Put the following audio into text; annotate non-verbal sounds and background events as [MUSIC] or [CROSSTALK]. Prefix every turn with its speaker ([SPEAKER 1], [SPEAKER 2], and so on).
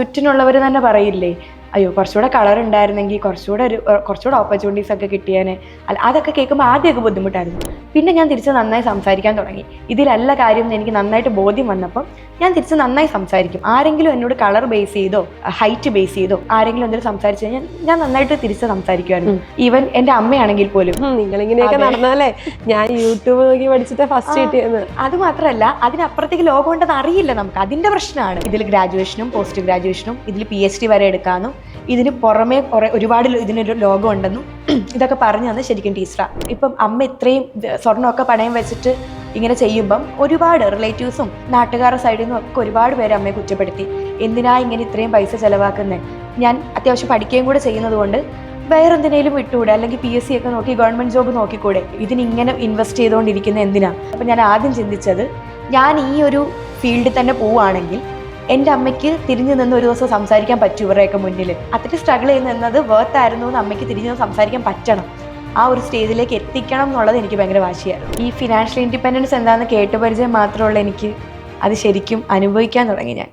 [SPEAKER 1] ചുറ്റിനുള്ളവർ തന്നെ പറയില്ലേ? അയ്യോ കുറച്ചുകൂടെ കളർ ഉണ്ടായിരുന്നെങ്കിൽ കുറച്ചുകൂടെ ഒരു കുറച്ചുകൂടെ ഓപ്പർച്യൂണിറ്റീസ് ഒക്കെ കിട്ടിയേനെ. അല്ല അതൊക്കെ കേൾക്കുമ്പോൾ ആദ്യമൊക്കെ ബുദ്ധിമുട്ടായിരുന്നു. പിന്നെ ഞാൻ തിരിച്ച് നന്നായി സംസാരിക്കാൻ തുടങ്ങി. ഇതിലല്ല കാര്യം എന്ന് എനിക്ക് നന്നായിട്ട് ബോധ്യം വന്നപ്പം ഞാൻ തിരിച്ച് നന്നായി സംസാരിക്കും. ആരെങ്കിലും എന്നോട് കളർ ബേസ് ചെയ്തോ ഹൈറ്റ് ബേസ് ചെയ്തോ ആരെങ്കിലും എന്തെങ്കിലും സംസാരിച്ചു കഴിഞ്ഞാൽ ഞാൻ നന്നായിട്ട് തിരിച്ച് സംസാരിക്കുമായിരുന്നു ഈവൻ എന്റെ അമ്മയാണെങ്കിൽ പോലും.
[SPEAKER 2] നിങ്ങൾ നിങ്ങളിങ്ങനെയൊക്കെ നടന്നാലേ ഞാൻ യൂട്യൂബ് നോക്കി പഠിച്ചിട്ട് ഫസ്റ്റ്. കിട്ടിയെന്ന്.
[SPEAKER 1] അത് മാത്രമല്ല അതിനപ്പുറത്തേക്ക് ലോകം ഉണ്ടെന്ന് അറിയില്ല നമുക്ക്. അതിന്റെ പ്രശ്നമാണ്. ഇതിൽ ഗ്രാജുവേഷനും പോസ്റ്റ് ഗ്രാജുവേഷനും ഇതിൽ പി എച്ച് ഡി വരെ എടുക്കാനും ഇതിന് പുറമെ കുറെ ഒരുപാട് ഇതിനൊരു ലോകം ഉണ്ടെന്നും [CLEARS THROAT] ഇതൊക്കെ പറഞ്ഞു തന്നെ ശരിക്കും ടീച്ചറാ. ഇപ്പം അമ്മ ഇത്രയും ഇത് സ്വർണമൊക്കെ പണയം വെച്ചിട്ട് ഇങ്ങനെ ചെയ്യുമ്പം ഒരുപാട് റിലേറ്റീവ്സും നാട്ടുകാരുടെ സൈഡിൽ നിന്നും ഒക്കെ ഒരുപാട് പേര് അമ്മയെ കുറ്റപ്പെടുത്തി. എന്തിനാ ഇങ്ങനെ ഇത്രയും പൈസ ചെലവാക്കുന്നത് ഞാൻ അത്യാവശ്യം പഠിക്കുകയും കൂടെ ചെയ്യുന്നത് കൊണ്ട് വേറെന്തിനേലും വിട്ടുകൂടെ? അല്ലെങ്കിൽ പി എസ് സി ഒക്കെ നോക്കി ഗവൺമെന്റ് ജോബ് നോക്കിക്കൂടെ? ഇതിനിങ്ങനെ ഇൻവെസ്റ്റ് ചെയ്തുകൊണ്ടിരിക്കുന്ന എന്തിനാ? അപ്പം ഞാൻ ആദ്യം ചിന്തിച്ചത് ഞാൻ ഈ ഒരു ഫീൽഡിൽ തന്നെ പോവുകയാണെങ്കിൽ എന്റെ അമ്മയ്ക്ക് തിരിഞ്ഞു നിന്ന് ഒരു ദിവസം സംസാരിക്കാൻ പറ്റും ഇവരുടെയൊക്കെ മുന്നിൽ അത്രയ്ക്ക് സ്ട്രഗിൾ ചെയ്ത് നിന്നത് വേർത്ത് ആയിരുന്നു എന്ന് അമ്മയ്ക്ക് തിരിഞ്ഞു നിന്ന് സംസാരിക്കാൻ പറ്റണം. ആ ഒരു സ്റ്റേജിലേക്ക് എത്തിക്കണം എന്നുള്ളത് എനിക്ക് ഭയങ്കര വാശിയായിരുന്നു ഈ ഫിനാൻഷ്യൽ ഇൻഡിപെൻഡൻസ് എന്താണെന്ന് കേട്ടുപരിചയം മാത്രമുള്ള എനിക്ക്. അത് ശരിക്കും അനുഭവിക്കാൻ തുടങ്ങി ഞാൻ.